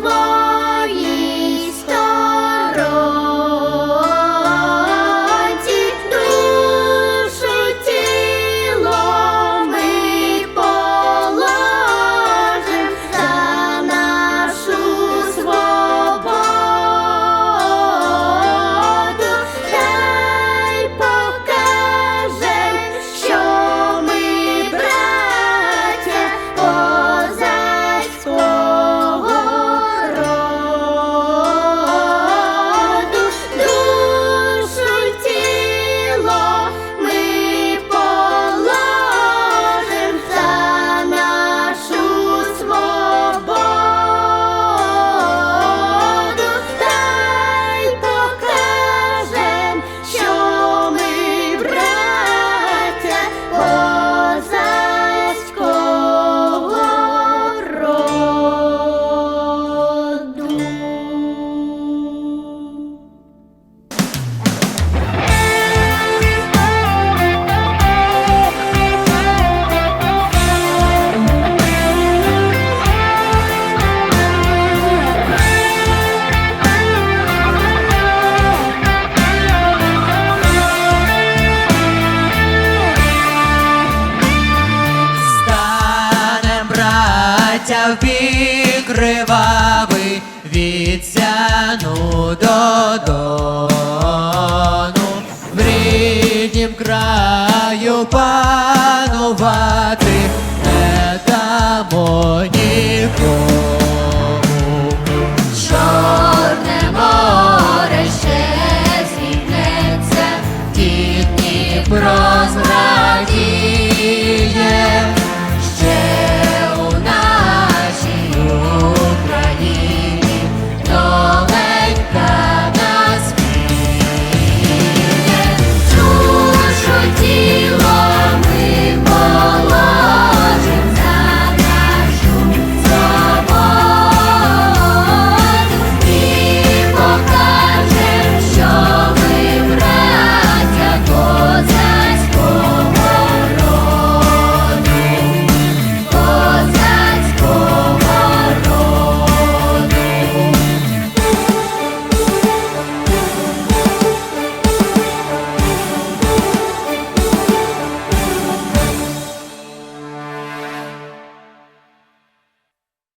possible. В бік кривавий від сяну до дону, в ріднім краю панувати не дамо ні